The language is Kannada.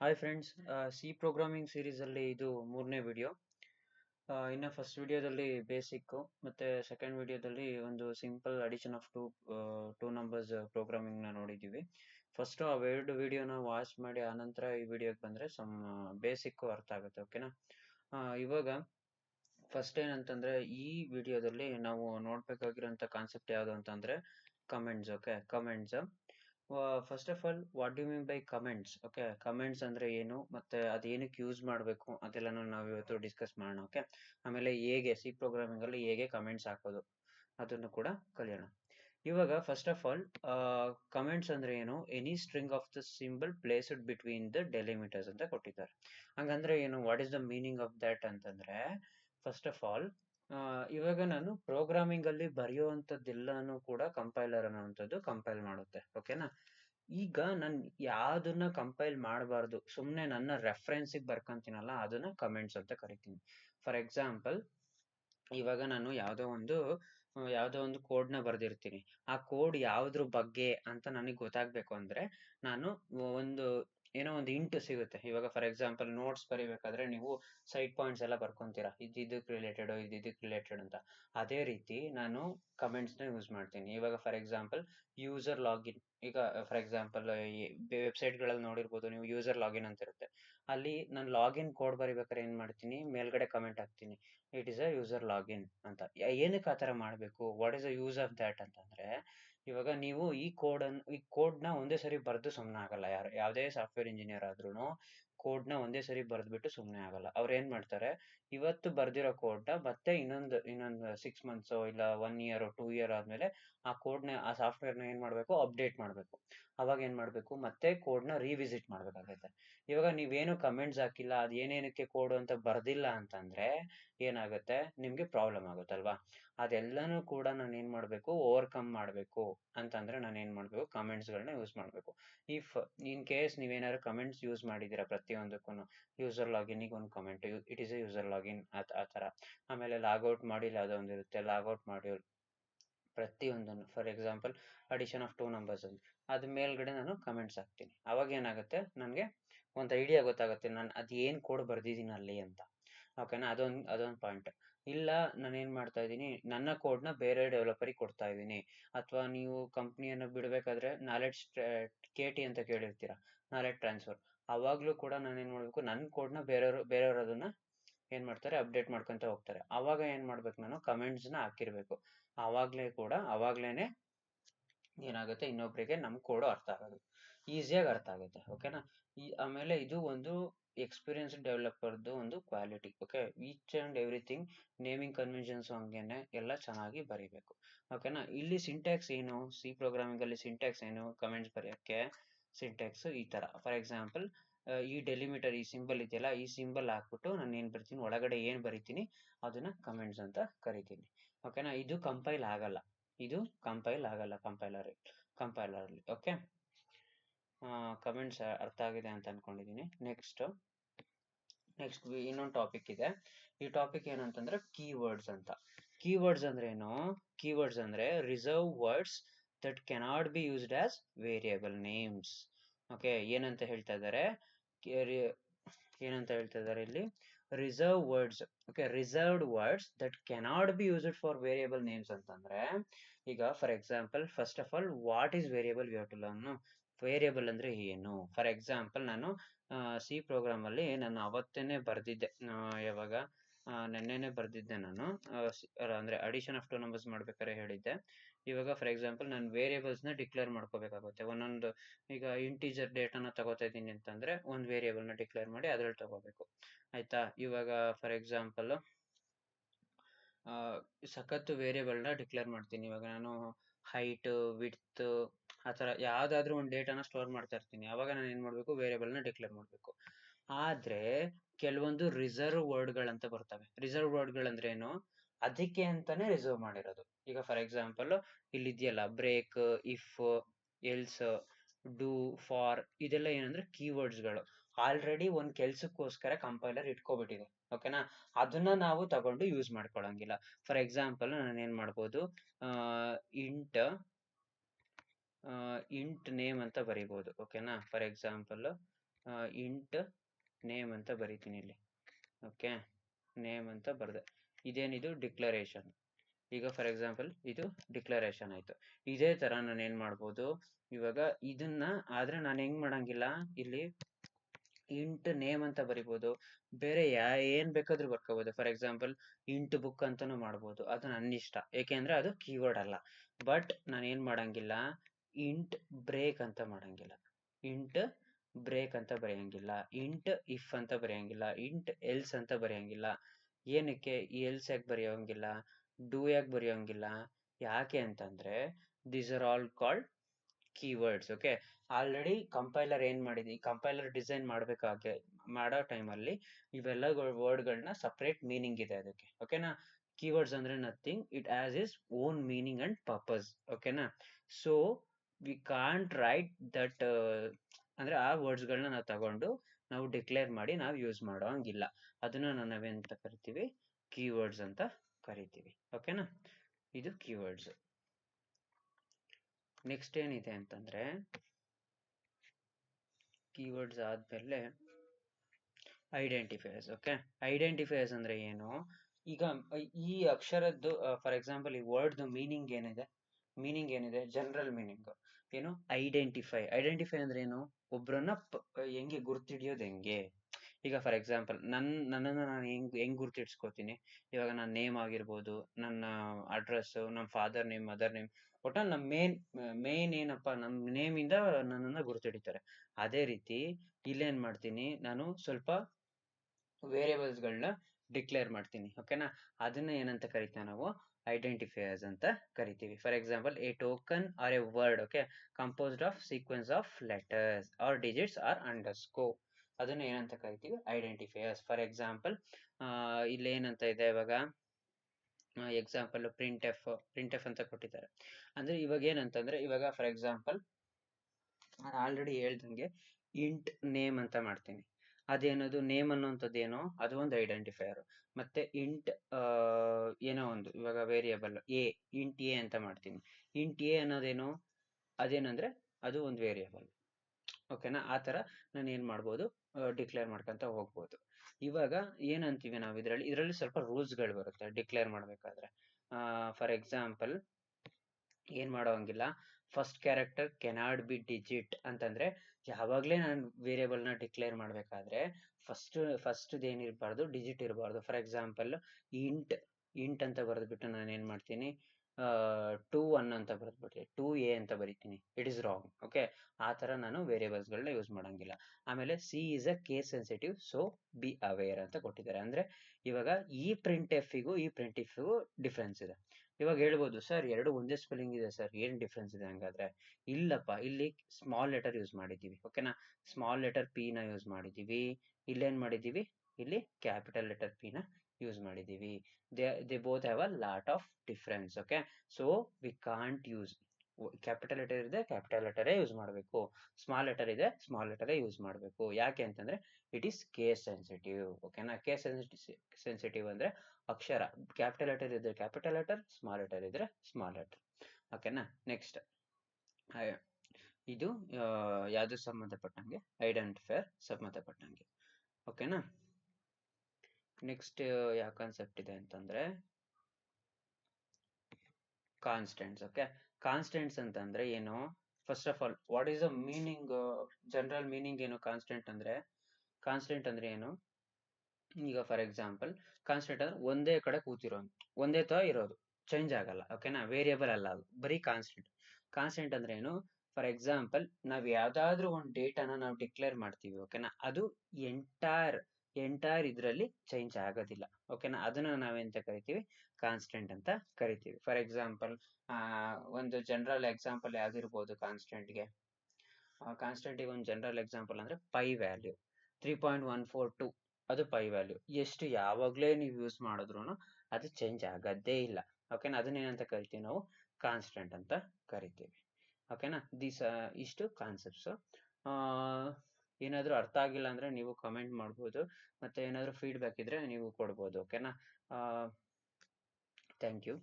ಹಾಯ್ ಫ್ರೆಂಡ್ಸ್ ಸಿ ಪ್ರೋಗ್ರಾಮಿಂಗ್ ಸೀರೀಸಲ್ಲಿ ಇದು ಮೂರನೇ ವಿಡಿಯೋ ಇನ್ನು ಫಸ್ಟ್ ವಿಡಿಯೋದಲ್ಲಿ ಬೇಸಿಕ್ಕು ಮತ್ತು ಸೆಕೆಂಡ್ ವಿಡಿಯೋದಲ್ಲಿ ಒಂದು simple addition of two two numbers ಪ್ರೋಗ್ರಾಮಿಂಗ್ನ ನೋಡಿದ್ದೀವಿ ಫಸ್ಟು ಅವೆರಡು ವಿಡಿಯೋನ ವಾಚ್ ಮಾಡಿ ಆನಂತರ ಈ ವಿಡಿಯೋಗೆ ಬಂದರೆ ಸಮ್ ಬೇಸಿಕ್ಕು ಅರ್ಥ ಆಗುತ್ತೆ ಓಕೆನಾ ಇವಾಗ ಫಸ್ಟ್ ಏನಂತಂದರೆ ಈ ವಿಡಿಯೋದಲ್ಲಿ ನಾವು ನೋಡಬೇಕಾಗಿರೋಂಥ ಕಾನ್ಸೆಪ್ಟ್ ಯಾವುದು ಅಂತಂದರೆ comments okay comments first of all what do mean by comments okay comments ಅಂದ್ರೆ ಏನು? ಮತ್ತೆ ಅದೇನಕ್ಕೆ ಯೂಸ್ ಮಾಡಬೇಕು? ಅದೆಲ್ಲನೂ ನಾವು ಇವತ್ತು ಡಿಸ್ಕಸ್ ಮಾಡೋಣ ಓಕೆ ಆಮೇಲೆ ಹೇಗೆ ಸಿ ಪ್ರೋಗ್ರಾಮಿಂಗ್ ಅಲ್ಲಿ ಹೇಗೆ ಕಮೆಂಟ್ಸ್ ಹಾಕೋದು? ಅದನ್ನು ಕೂಡ ಕಲಿಯೋಣ. ಇವಾಗ ಫಸ್ಟ್ ಆಫ್ ಆಲ್ ಕಮೆಂಟ್ಸ್ ಅಂದ್ರೆ ಏನು? Any string of the symbol placed between the delimiters ಅಂತ ಕೊಟ್ಟಿದ್ದಾರೆ. ಹಂಗಂದ್ರೆ ಏನು? What is the meaning of that ಅಂತಂದ್ರೆ ಫಸ್ಟ್ ಆಫ್ ಆಲ್ ಇವಾಗ ನಾನು ಪ್ರೋಗ್ರಾಮಿಂಗ್ ಅಲ್ಲಿ ಬರೆಯುವಂತದ್ದೆಲ್ಲಾನು ಕೂಡ ಕಂಪೈಲರ್ ಅನ್ನೋವಂಥದ್ದು ಕಂಪೈಲ್ ಮಾಡುತ್ತೆ ಓಕೆನಾ ಈಗ ನಾನು ಯಾವ್ದನ್ನ ಕಂಪೈಲ್ ಮಾಡಬಾರ್ದು ಸುಮ್ಮನೆ ನನ್ನ ರೆಫರೆನ್ಸಿಗೆ ಬರ್ಕೊಂತೀನಲ್ಲ, ಅದನ್ನ ಕಮೆಂಟ್ಸ್ ಅಂತ ಕರಿತೀನಿ. ಫಾರ್ ಎಕ್ಸಾಂಪಲ್ ಇವಾಗ ನಾನು ಯಾವುದೋ ಒಂದು ಯಾವುದೋ ಒಂದು ಕೋಡ್ನ ಬರ್ದಿರ್ತೀನಿ. ಆ ಕೋಡ್ ಯಾವುದ್ರ ಬಗ್ಗೆ ಅಂತ ನನಗೆ ಗೊತ್ತಾಗಬೇಕು ಅಂದ್ರೆ, ನಾನು ಒಂದು ಇಂಟ್ ಸಿಗುತ್ತೆ. ಇವಾಗ ಫಾರ್ ಎಕ್ಸಾಂಪಲ್ ನೋಟ್ಸ್ ಬರಿಬೇಕಾದ್ರೆ ನೀವು ಸೈಡ್ ಪಾಯಿಂಟ್ಸ್ ಎಲ್ಲ ಬರ್ಕೊಂತೀರಾ. ಇದು ಇದಕ್ಕೆ ರಿಲೇಟೆಡ್ ಇದು ರಿಲೇಟೆಡ್ ಅಂತ. ಅದೇ ರೀತಿ ನಾನು ಕಮೆಂಟ್ಸ್ನ ಯೂಸ್ ಮಾಡ್ತೀನಿ. ಇವಾಗ ಫಾರ್ ಎಕ್ಸಾಂಪಲ್ ಯೂಸರ್ ಲಾಗಿನ್ ಈಗ ಫಾರ್ ಎಕ್ಸಾಂಪಲ್ ವೆಬ್ಸೈಟ್ಗಳಲ್ಲಿ ನೋಡಿರ್ಬೋದು ನೀವು ಯೂಸರ್ ಲಾಗಿನ್ ಅಂತ ಇರುತ್ತೆ. ಅಲ್ಲಿ ನಾನು ಲಾಗಿನ್ ಕೋಡ್ ಬರಿಬೇಕಾದ್ರೆ ಏನು ಮಾಡ್ತೀನಿ? ಮೇಲ್ಗಡೆ ಕಮೆಂಟ್ ಹಾಕ್ತೀನಿ. It is a user login ಅಂತ. ಏನಕ್ಕೆ ಆ ಥರ ಮಾಡಬೇಕು? What is a use of that ಅಂತಂದರೆ ಇವಾಗ ನೀವು ಈ ಕೋಡನ್ನು ಈ ಕೋಡ್ನ ಒಂದೇ ಸರಿ ಬರೆದು ಸುಮ್ಮನೆ ಆಗಲ್ಲ. ಯಾರು, ಯಾವುದೇ ಸಾಫ್ಟ್ವೇರ್ ಇಂಜಿನಿಯರ್ ಆದ್ರೂ ಕೋಡ್ನ ಒಂದೇ ಸರಿ ಬರೆದ್ಬಿಟ್ಟು ಸುಮ್ಮನೆ ಆಗಲ್ಲ. ಅವ್ರು ಏನು ಮಾಡ್ತಾರೆ? ಇವತ್ತು ಬರ್ದಿರೋ ಕೋಡ್ನ ಮತ್ತೆ ಇನ್ನೊಂದು ಇನ್ನೊಂದು ಸಿಕ್ಸ್ ಮಂತ್ಸು ಇಲ್ಲ ಒನ್ ಇಯರ್ ಟೂ ಇಯರ್ ಆದಮೇಲೆ ಆ ಕೋಡ್ನ ಆ ಸಾಫ್ಟ್ವೇರ್ನ ಏನು ಮಾಡಬೇಕು? ಅಪ್ಡೇಟ್ ಮಾಡಬೇಕು. ಅವಾಗ ಏನು ಮಾಡಬೇಕು? ಮತ್ತೆ ಕೋಡ್ನ ರಿವಿಸಿಟ್ ಮಾಡಬೇಕಾಗತ್ತೆ. ಇವಾಗ ನೀವೇನು ಕಮೆಂಟ್ಸ್ ಹಾಕಿಲ್ಲ, ಅದು ಏನೇನಕ್ಕೆ ಕೋಡು ಅಂತ ಬರ್ದಿಲ್ಲ ಅಂತಂದ್ರೆ ಏನಾಗುತ್ತೆ? ನಿಮಗೆ ಪ್ರಾಬ್ಲಮ್ ಆಗುತ್ತಲ್ವಾ? ಅದೆಲ್ಲನೂ ಕೂಡ ನಾನು ಏನು ಮಾಡಬೇಕು? ಓವರ್ಕಮ್ ಮಾಡಬೇಕು ಅಂತಂದರೆ ನಾನು ಏನು ಮಾಡಬೇಕು? ಕಮೆಂಟ್ಸ್ಗಳನ್ನ ಯೂಸ್ ಮಾಡಬೇಕು. ಇಫ್ ಇನ್ ಕೇಸ್ ನೀವೇನಾದ್ರು ಕಮೆಂಟ್ಸ್ ಯೂಸ್ ಮಾಡಿದ್ದೀರಾ ಪ್ರತಿಯೊಂದಕ್ಕೂ ಯೂಸರ್ ಲಾಗಿನಿಗೆ ಒಂದು comment it is a user login ಆ ಥರ. ಆಮೇಲೆ ಲಾಗೌಟ್ ಮಾಡಿ ಯಾವುದೋ ಒಂದು ಇರುತ್ತೆ ಔಟ್ ಮಾಡಿ ಪ್ರತಿಯೊಂದನ್ನು, for example, addition of two numbers ಅಂತ ಅದ್ರ ಮೇಲ್ಗಡೆ ನಾನು ಕಮೆಂಟ್ಸ್ ಹಾಕ್ತೀನಿ. ಅವಾಗ ಏನಾಗುತ್ತೆ? ನನಗೆ ಒಂದು ಐಡಿಯಾ ಗೊತ್ತಾಗುತ್ತೆ, ನಾನು ಅದು ಏನು ಕೋಡ್ ಬರ್ದಿದ್ದೀನಿ ಅಲ್ಲಿ ಅಂತ. ಓಕೆನಾ? ಅದೊಂದು ಅದೊಂದು ಪಾಯಿಂಟ್. ಇಲ್ಲ, ನಾನು ಏನು ಮಾಡ್ತಾ ಇದ್ದೀನಿ, ನನ್ನ ಕೋಡ್ನ ಬೇರೆ ಡೆವಲಪರಿಗೆ ಕೊಡ್ತಾ ಇದ್ದೀನಿ. ಅಥವಾ ನೀವು ಕಂಪ್ನಿಯನ್ನು ಬಿಡಬೇಕಾದ್ರೆ ನಾಲೆಡ್ಜ್ ಕೆ ಟಿ ಅಂತ ಕೇಳಿರ್ತೀರ? Knowledge transfer. ಅವಾಗಲೂ ಕೂಡ ನಾನು ಏನು ಮಾಡಬೇಕು? ನನ್ನ ಕೋಡ್ನ ಬೇರೆಯವರು ಬೇರೆಯವರು ಅದನ್ನು ಏನು ಮಾಡ್ತಾರೆ? ಅಪ್ಡೇಟ್ ಮಾಡ್ಕೊಂತ ಹೋಗ್ತಾರೆ. ಆವಾಗ ಏನು ಮಾಡ್ಬೇಕು ನಾನು? ಕಮೆಂಟ್ಸ್ನ ಹಾಕಿರಬೇಕು. ಆವಾಗಲೇ ಕೂಡ ಆವಾಗಲೇ ಏನಾಗುತ್ತೆ? ಇನ್ನೊಬ್ರಿಗೆ ನಮ್ಮ ಕೋಡು ಅರ್ಥ ಆಗೋದು. ಈಸಿಯಾಗಿ ಅರ್ಥ ಆಗುತ್ತೆ ಓಕೆನಾ ಈ ಆಮೇಲೆ ಇದು ಒಂದು ಎಕ್ಸ್ಪೀರಿಯನ್ಸ್ ಡೆವಲಪರ್ದು ಒಂದು quality okay each and everything naming conventions ಹಂಗೇನೆ ಎಲ್ಲ ಚೆನ್ನಾಗಿ ಬರೀಬೇಕು ಓಕೆನಾ ಇಲ್ಲಿ ಸಿಂಟ್ಯಾಕ್ಸ್ ಏನು? ಸಿ ಪ್ರೋಗ್ರಾಮಿಂಗಲ್ಲಿ ಸಿಂಟ್ಯಾಕ್ಸ್ ಏನು? ಕಮೆಂಟ್ಸ್ ಬರೆಯೋಕ್ಕೆ ಸಿಂಟ್ಯಾಕ್ಸ್ ಈ ಥರ ಫಾರ್ ಎಕ್ಸಾಂಪಲ್ ಈ ಡೆಲಿಮಿಟರ್ ಈ ಸಿಂಬಲ್ ಇದೆಯಲ್ಲ, ಈ ಸಿಂಬಲ್ ಹಾಕ್ಬಿಟ್ಟು ನಾನು ಏನು ಬರ್ತೀನಿ, ಒಳಗಡೆ ಏನು ಬರಿತೀನಿ, ಅದನ್ನು ಕಮೆಂಟ್ಸ್ ಅಂತ ಕರಿತೀನಿ. ಓಕೆನಾ ಇದು ಕಂಪೈಲ್ ಆಗಲ್ಲ. ಇದು ಕಂಪೈಲ್ ಆಗಲ್ಲ ಕಂಪೈಲರ್ ಕಂಪೈಲರಲ್ಲಿ ಓಕೆ ಕಮೆಂಟ್ಸ್ ಅರ್ಥ ಆಗಿದೆ ಅಂತ ಅಂದ್ಕೊಂಡಿದ್ದೀನಿ ನೆಕ್ಸ್ಟ್ ನೆಕ್ಸ್ಟ್ ಇನ್ನೊಂದು ಟಾಪಿಕ್ ಇದೆ. ಈ ಟಾಪಿಕ್ ಏನಂತಂದ್ರೆ ಕೀವರ್ಡ್ಸ್ ಅಂತ. ಕೀವರ್ಡ್ಸ್ ಅಂದ್ರೆ ಏನು? ಕೀವರ್ಡ್ಸ್ ಅಂದ್ರೆ reserve words that cannot be used as variable names okay ಏನಂತ ಹೇಳ್ತಾ ಇದ್ದಾರೆ ಏನಂತ ಹೇಳ್ತಾ ಇದ್ದಾರೆ ಇಲ್ಲಿ? Reserve words okay reserved words that cannot be used for variable names ಅಂತಂದ್ರೆ, ಈಗ for example first of all what is variable you to learn variable ಅಂದ್ರೆ ಏನು? ಫಾರ್ ಎಕ್ಸಾಂಪಲ್ ನಾನು ಸಿ ಪ್ರೋಗ್ರಾಮ್ ಅಲ್ಲಿ ನಾನು ಅವತ್ತೇನೆ ಬರ್ದಿದ್ದೆ. ಯಾವಾಗ? ನೆನ್ನೆನೆ ಬರ್ದಿದ್ದೆ ನಾನು. ಅಂದ್ರೆ ಅಡಿಷನ್ ಆಫ್ ಟು ನಂಬರ್ಸ್ ಮಾಡ್ಬೇಕಾದ್ರೆ ಹೇಳಿದ್ದೆ. ಇವಾಗ ಫಾರ್ ಎಕ್ಸಾಂಪಲ್ ನಾನು ವೇರಿಯೇಬಲ್ಸ್ನ ಡಿಕ್ಲೇರ್ ಮಾಡ್ಕೋಬೇಕಾಗುತ್ತೆ. ಒಂದೊಂದು ಈಗ ಇಂಟೀಜರ್ ಡೇಟಾನ ತಗೋತಾ ಇದ್ದೀನಿ ಅಂತಂದ್ರೆ ಒಂದು ವೇರಿಯೇಬಲ್ನ ಡಿಕ್ಲೇರ್ ಮಾಡಿ ಅದ್ರಲ್ಲಿ ತಗೋಬೇಕು. ಆಯ್ತಾ? ಇವಾಗ ಫಾರ್ ಎಕ್ಸಾಂಪಲ್ ಸಖತ್ತು ವೇರಿಯಬಲ್ನ ಡಿಕ್ಲೇರ್ ಮಾಡ್ತೀನಿ. ಇವಾಗ ನಾನು ಹೈಟ್ ವಿಡ್ತ್ ಆ ಥರ ಯಾವುದಾದ್ರೂ ಒಂದು ಡೇಟಾನ ಸ್ಟೋರ್ ಮಾಡ್ತಾ ಇರ್ತೀನಿ. ಅವಾಗ ನಾನು ಏನು ಮಾಡಬೇಕು? ವೇರಿಯೇಬಲ್ನ ಡಿಕ್ಲೇರ್ ಮಾಡಬೇಕು. ಆದ್ರೆ ಕೆಲವೊಂದು ರಿಸರ್ವ್ ವರ್ಡ್ಗಳಂತ ಬರ್ತವೆ. ರಿಸರ್ವ್ ವರ್ಡ್ಗಳಂದ್ರೆ ಏನು ಅದಕ್ಕೆ ಅಂತಾನೆ ರಿಸರ್ವ್ ಮಾಡಿರೋದು. ಈಗ ಫಾರ್ ಎಕ್ಸಾಂಪಲ್ ಇಲ್ಲಿ ಇದೆಯಲ್ಲ break if else do for ಇದೆಲ್ಲ ಏನಂದ್ರೆ ಕೀವರ್ಡ್ಸ್ಗಳು ಆಲ್ರೆಡಿ ಒಂದು ಕೆಲ್ಸಕ್ಕೋಸ್ಕರ ಕಂಪೈಲರ್ ಇಟ್ಕೊಬಿಟ್ಟಿದೆ ಓಕೆನಾ ಅದನ್ನ ನಾವು ತಗೊಂಡು ಯೂಸ್ ಮಾಡ್ಕೊಳ್ಳೋಂಗಿಲ್ಲ ಫಾರ್ ಎಕ್ಸಾಂಪಲ್ ನಾನು ಏನು ಮಾಡ್ಬೋದು ಇಂಟ್ ಇಂಟ್ ನೇಮ್ ಅಂತ ಬರಿಬೋದು ಓಕೆನಾ ಫಾರ್ ಎಕ್ಸಾಂಪಲ್ ಇಂಟ್ ನೇಮ್ ಅಂತ ಬರಿತೀನಿ ಇಲ್ಲಿ ಓಕೆ ನೇಮ್ ಅಂತ ಬರ್ದೆ. ಇದೇನಿದು? ಡಿಕ್ಲರೇಷನ್ ಈಗ ಫಾರ್ ಎಕ್ಸಾಂಪಲ್ ಇದು ಡಿಕ್ಲರೇಷನ್ ಆಯಿತು. ಇದೇ ತರ ನಾನು ಏನ್ ಮಾಡ್ಬೋದು? ಇವಾಗ ಇದನ್ನ ಆದ್ರೆ ನಾನು ಹೆಂಗ್ ಮಾಡಂಗಿಲ್ಲ? ಇಲ್ಲಿ ಇಂಟ್ ನೇಮ್ ಅಂತ ಬರಿಬೋದು. ಬೇರೆ ಯಾ, ಏನ್ ಬೇಕಾದ್ರೂ ಬರ್ಕೋಬಹುದು ಫಾರ್ ಎಕ್ಸಾಂಪಲ್ ಇಂಟ್ ಬುಕ್ ಅಂತಾನು ಮಾಡ್ಬೋದು. ಅದು ನನ್ನ ಇಷ್ಟ ಏಕೆಂದ್ರೆ ಅದು ಕೀವರ್ಡ್ ಅಲ್ಲ. ಬಟ್ ನಾನು ಏನ್ ಮಾಡಂಗಿಲ್ಲ? ಇಂಟ್ ಬ್ರೇಕ್ ಅಂತ ಮಾಡಂಗಿಲ್ಲ. ಇಂಟ್ ಬ್ರೇಕ್ ಅಂತ ಬರೆಯಂಗಿಲ್ಲ. ಇಂಟ್ ಇಫ್ ಅಂತ ಬರೆಯಂಗಿಲ್ಲ. ಇಂಟ್ ಎಲ್ಸ್ ಅಂತ ಬರೆಯಂಗಿಲ್ಲ. ಏನಕ್ಕೆ? ಈ ಎಲ್ಸ್ ಯಾಕೆ ಬರೆಯೋಂಗಿಲ್ಲ? ಡೂ ಯಾಕೆ ಬರೆಯೋಂಗಿಲ್ಲ. ಯಾಕೆ ಅಂತಂದರೆ these are all called keywords okay already compiler ಏನು ಮಾಡಿದೆ? ಈ ಕಂಪೈಲರ್ ಡಿಸೈನ್ ಮಾಡಬೇಕಾಗೆ, ಮಾಡೋ ಟೈಮಲ್ಲಿ ಇವೆಲ್ಲ ವರ್ಡ್ಗಳನ್ನ ಸಪ್ರೇಟ್ ಮೀನಿಂಗ್ ಇದೆ ಅದಕ್ಕೆ ಓಕೆನಾ ಕೀವರ್ಡ್ಸ್ ಅಂದರೆ nothing it has its own meaning and purpose ಓಕೆನಾ so we can't write that ಅಂದರೆ ಆ ವರ್ಡ್ಸ್ಗಳನ್ನ ನಾವು ತಗೊಂಡು ನಾವು ಡಿಕ್ಲೇರ್ ಮಾಡಿ ನಾವು ಯೂಸ್ ಮಾಡೋ ಹಂಗಿಲ್ಲ ಅದನ್ನು ನಾವು ನಾವೇಂತ ಕರಿತೀವಿ? ಕೀವರ್ಡ್ಸ್ ಅಂತ ಕರಿತೀವಿ. ಓಕೆನಾ ಇದು ಕೀವರ್ಡ್ಸ್ ನೆಕ್ಸ್ಟ್ ಏನಿದೆ ಅಂತಂದ್ರೆ ಕೀವರ್ಡ್ಸ್ ಆದ್ಮೇಲೆ ಐಡೆಂಟಿಫೈಯರ್ಸ್ ಓಕೆ ಐಡೆಂಟಿಫೈಯರ್ಸ್ ಅಂದ್ರೆ ಏನು? ಈಗ ಈ ಅಕ್ಷರದ್ದು ಫಾರ್ ಎಕ್ಸಾಂಪಲ್ ಈ ವರ್ಡ್ದು ಮೀನಿಂಗ್ ಏನಿದೆ? ಮೀನಿಂಗ್ ಏನಿದೆ? ಜನರಲ್ ಮೀನಿಂಗ್ ಏನು? ಐಡೆಂಟಿಫೈ ಐಡೆಂಟಿಫೈ ಅಂದ್ರೆ ಏನು? ಒಬ್ರನ್ನ ಹೆಂಗೆ ಗುರ್ತಿಡಿಯೋದು ಹೆಂಗೆ? ಈಗ ಫಾರ್ ಎಕ್ಸಾಂಪಲ್ ನನ್ನ ನನ್ನನ್ನು ನಾನು ಹೆಂಗ್ ಹೆಂಗ್ ಗುರ್ತಿಡ್ಸ್ಕೊತೀನಿ ಇವಾಗ ನನ್ನ ನೇಮ್ ಆಗಿರ್ಬೋದು, ನನ್ನ ಅಡ್ರೆಸ್ ನಮ್ಮ ಫಾದರ್ ನೇಮ್ ಮದರ್ ನೇಮ್ ಒಟ್ಟು ನಮ್ಮ ಮೇನ್ ಮೇನ್ ಏನಪ್ಪ ನಮ್ಮ ನೇಮಿಂದ ನನ್ನನ್ನು ಗುರುತಿಡಿತಾರೆ. ಅದೇ ರೀತಿ ಇಲ್ಲೇನು ಮಾಡ್ತೀನಿ, ನಾನು ಸ್ವಲ್ಪ ವೇರಿಯಬಲ್ಸ್ಗಳನ್ನ ಡಿಕ್ಲೇರ್ ಮಾಡ್ತೀನಿ ಓಕೆನಾ ಅದನ್ನ ಏನಂತ ಕರಿತೀವಿ ನಾವು? ಐಡೆಂಟಿಫೈಯರ್ಸ್ ಅಂತ ಕರಿತೀವಿ. For example a token or a word okay composed of sequence of letters or digits or underscore ಅದನ್ನ ಏನಂತ ಕರಿತೀವಿ? ಐಡೆಂಟಿಫೈಯರ್ಸ್ ಫಾರ್ ಎಕ್ಸಾಂಪಲ್ ಇಲ್ಲಿ ಏನಂತ ಇದೆ ಇವಾಗ? Example print F print F ಅಂತ ಕೊಟ್ಟಿದ್ದಾರೆ. ಅಂದ್ರೆ ಇವಾಗ ಏನಂತಂದ್ರೆ, ಇವಾಗ ಫಾರ್ ಎಕ್ಸಾಂಪಲ್ ನಾನು ಆಲ್ರೆಡಿ ಹೇಳ್ದಂಗೆ ಇಂಟ್ ನೇಮ್ ಅಂತ ಮಾಡ್ತೀನಿ. ಅದೇನದು? ನೇಮ್ ಅನ್ನೋಂಥದ್ದು ಏನೋ? ಅದು ಒಂದು ಐಡೆಂಟಿಫೈಯರ್ ಮತ್ತೆ ಇಂಟ್ ಏನೋ ಒಂದು, ಇವಾಗ ವೇರಿಯಬಲ್ ಎ ಇಂಟ್ ಎ ಅಂತ ಮಾಡ್ತೀನಿ. ಇಂಟ್ ಎ ಅನ್ನೋದೇನು? ಅದೇನಂದ್ರೆ ಅದು ಒಂದು ವೇರಿಯಬಲ್ ಓಕೆನಾ ಆ ಥರ ನಾನು ಏನು ಮಾಡ್ಬೋದು ಡಿಕ್ಲೇರ್ ಮಾಡ್ಕೊಂತ ಹೋಗ್ಬೋದು. ಇವಾಗ ಏನಂತೀವಿ ನಾವು ಇದರಲ್ಲಿ ಇದರಲ್ಲಿ ಸ್ವಲ್ಪ ರೂಲ್ಸ್ಗಳು ಬರುತ್ತೆ ಡಿಕ್ಲೇರ್ ಮಾಡಬೇಕಾದ್ರೆ. ಫಾರ್ ಎಕ್ಸಾಂಪಲ್ ಏನು ಮಾಡೋಂಗಿಲ್ಲ first character cannot be digit ಅಂತಂದರೆ ಯಾವಾಗಲೇ ನಾನು ವೇರಿಯೇಬಲ್ನ ಡಿಕ್ಲೇರ್ ಮಾಡಬೇಕಾದ್ರೆ ಫಸ್ಟ್ ಫಸ್ಟ್ ಏನಿರಬಾರ್ದು ಡಿಜಿಟ್ ಇರಬಾರ್ದು ಫಾರ್ ಎಕ್ಸಾಂಪಲ್ ಇಂಟ್ ಇಂಟ್ ಅಂತ ಬರೆದ್ಬಿಟ್ಟು ನಾನು ಏನು ಮಾಡ್ತೀನಿ ಟೂ ಒನ್ ಅಂತ ಬರೆದ್ಬಿಟ್ರೆ ಟೂ ಎ ಅಂತ ಬರಿತೀನಿ. ಇಟ್ ಇಸ್ ರಾಂಗ್ ಓಕೆ ಆ ಥರ ನಾನು ವೇರಿಯೇಬಲ್ಸ್ಗಳನ್ನ ಯೂಸ್ ಮಾಡೋಂಗಿಲ್ಲ. ಆಮೇಲೆ C is a case sensitive so be aware ಅಂತ ಕೊಟ್ಟಿದ್ದಾರೆ. ಅಂದರೆ ಇವಾಗ ಈ ಪ್ರಿಂಟ್ ಎಫಿಗೂ ಈ ಪ್ರಿಂಟ್ ಎಫಿಗೂ ಡಿಫ್ರೆನ್ಸ್ ಇದೆ. ಇವಾಗ ಹೇಳ್ಬೋದು ಸರ್ ಎರಡು ಒಂದೇ ಸ್ಪೆಲ್ಲಿಂಗ್ ಇದೆ ಸರ್ ಏನು ಡಿಫ್ರೆನ್ಸ್ ಇದೆ ಹಂಗಾದ್ರೆ? ಇಲ್ಲಪ್ಪ, ಇಲ್ಲಿ ಸ್ಮಾಲ್ ಲೆಟರ್ ಯೂಸ್ ಮಾಡಿದ್ದೀವಿ ಓಕೆನಾ ಸ್ಮಾಲ್ ಲೆಟರ್ ಪಿನ ಯೂಸ್ ಮಾಡಿದ್ದೀವಿ. ಇಲ್ಲೇನು ಮಾಡಿದ್ದೀವಿ? ಇಲ್ಲಿ ಕ್ಯಾಪಿಟಲ್ ಲೆಟರ್ ಪಿನ ಯೂಸ್ ಮಾಡಿದ್ದೀವಿ. They they both have a lot of difference okay so we can't use capital letter ಇದೆ ಕ್ಯಾಪಿಟಲ್ ಲೆಟರೇ ಯೂಸ್ ಮಾಡಬೇಕು. ಸ್ಮಾಲ್ ಲೆಟರ್ ಇದೆ ಸ್ಮಾಲ್ ಲೆಟರೇ ಯೂಸ್ ಮಾಡಬೇಕು. ಯಾಕೆ ಅಂತಂದರೆ ಇಟ್ ಈಸ್ ಕೇಸ್ ಸೆನ್ಸಿಟಿವ್ ಓಕೆನಾ ಕೇಸ್ ಸೆನ್ಸಿಟಿವ್ ಅಂದರೆ ಅಕ್ಷರ. ಕ್ಯಾಪಿಟಲ್ ಲೆಟರ್ ಇದ್ರೆ ಕ್ಯಾಪಿಟಲ್ ಲೆಟರ್ ಸ್ಮಾಲ್ ಲೆಟರ್ ಇದ್ರೆ ಸ್ಮಾಲ್ ಲೆಟರ್ ಓಕೆನಾ ನೆಕ್ಸ್ಟ್ ಇದು ಯಾವುದು ಸಂಬಂಧಪಟ್ಟಂಗೆ? ಐಡೆಂಟಿಫೈರ್ ಸಂಬಂಧಪಟ್ಟಂಗೆ. ಓಕೆನಾ ನೆಕ್ಸ್ಟ್ ಯಾವ ಕಾನ್ಸೆಪ್ಟ್ ಇದೆ ಅಂತಂದ್ರೆ ಕಾನ್ಸ್ಟೆಂಟ್ಸ್ ಓಕೆ ಕಾನ್ಸ್ಟೆಂಟ್ಸ್ ಅಂತಂದ್ರೆ ಏನು? First of all what is the meaning general meaning ಏನು ಕಾನ್ಸ್ಟೆಂಟ್ ಅಂದ್ರೆ? ಕಾನ್ಸ್ಟೆಂಟ್ ಅಂದ್ರೆ ಏನು? ಈಗ ಫಾರ್ ಎಕ್ಸಾಂಪಲ್ ಕಾನ್ಸ್ಟೆಂಟ್ ಅಂದ್ರೆ ಒಂದೇ ಕಡೆ ಕೂತಿರೋ, ಒಂದೇ ತರ ಇರೋದು ಚೇಂಜ್ ಆಗಲ್ಲ ಓಕೆನಾ ವೇರಿಯಬಲ್ ಅಲ್ಲ ಅದು, ಬರೀ ಕಾನ್ಸ್ಟೆಂಟ್ ಕಾನ್ಸ್ಟೆಂಟ್ ಅಂದ್ರೆ ಏನು? ಫಾರ್ ಎಕ್ಸಾಂಪಲ್ ನಾವು ಯಾವ್ದಾದ್ರು ಒಂದು ಡೇಟಾನ ನಾವು ಡಿಕ್ಲೇರ್ ಮಾಡ್ತೀವಿ ಓಕೆನಾ ಅದು ಎಂಟೈರ್ ಎಂಟೈರ್ ಇದರಲ್ಲಿ ಚೇಂಜ್ ಆಗೋದಿಲ್ಲ. ಓಕೆನಾ ಅದನ್ನ ನಾವೆಂತ ಕರಿತೀವಿ? ಕಾನ್ಸ್ಟೆಂಟ್ ಅಂತ ಕರಿತೀವಿ. ಫಾರ್ ಎಕ್ಸಾಂಪಲ್ ಒಂದು ಜನರಲ್ ಎಕ್ಸಾಂಪಲ್ ಯಾವ್ದಿರ್ಬೋದು ಕಾನ್ಸ್ಟೆಂಟ್ಗೆ ಕಾನ್ಸ್ಟೆಂಟಿಗೆ ಒಂದು ಜನರಲ್ ಎಕ್ಸಾಂಪಲ್ ಅಂದರೆ pi value three point one four two ಅದು ಪೈ ವ್ಯಾಲ್ಯೂ ಎಷ್ಟು ಯಾವಾಗಲೇ ನೀವು ಯೂಸ್ ಮಾಡಿದ್ರು ಅದು ಚೇಂಜ್ ಆಗೋದೇ ಇಲ್ಲ. ಓಕೆನಾ ಅದನ್ನೇನಂತ ಕರಿತೀವಿ ನಾವು? ಕಾನ್ಸ್ಟೆಂಟ್ ಅಂತ ಕರಿತೀವಿ. ಓಕೆನಾ ದಿಸ್ ಇಷ್ಟು ಕಾನ್ಸೆಪ್ಟ್ಸು ಏನಾದರೂ ಅರ್ಥ ಆಗಿಲ್ಲ ಅಂದರೆ ನೀವು ಕಮೆಂಟ್ ಮಾಡ್ಬೋದು. ಮತ್ತು ಏನಾದರೂ ಫೀಡ್ಬ್ಯಾಕ್ ಇದ್ದರೆ ನೀವು ಕೊಡ್ಬೋದು ಓಕೆನಾ ಥ್ಯಾಂಕ್ ಯು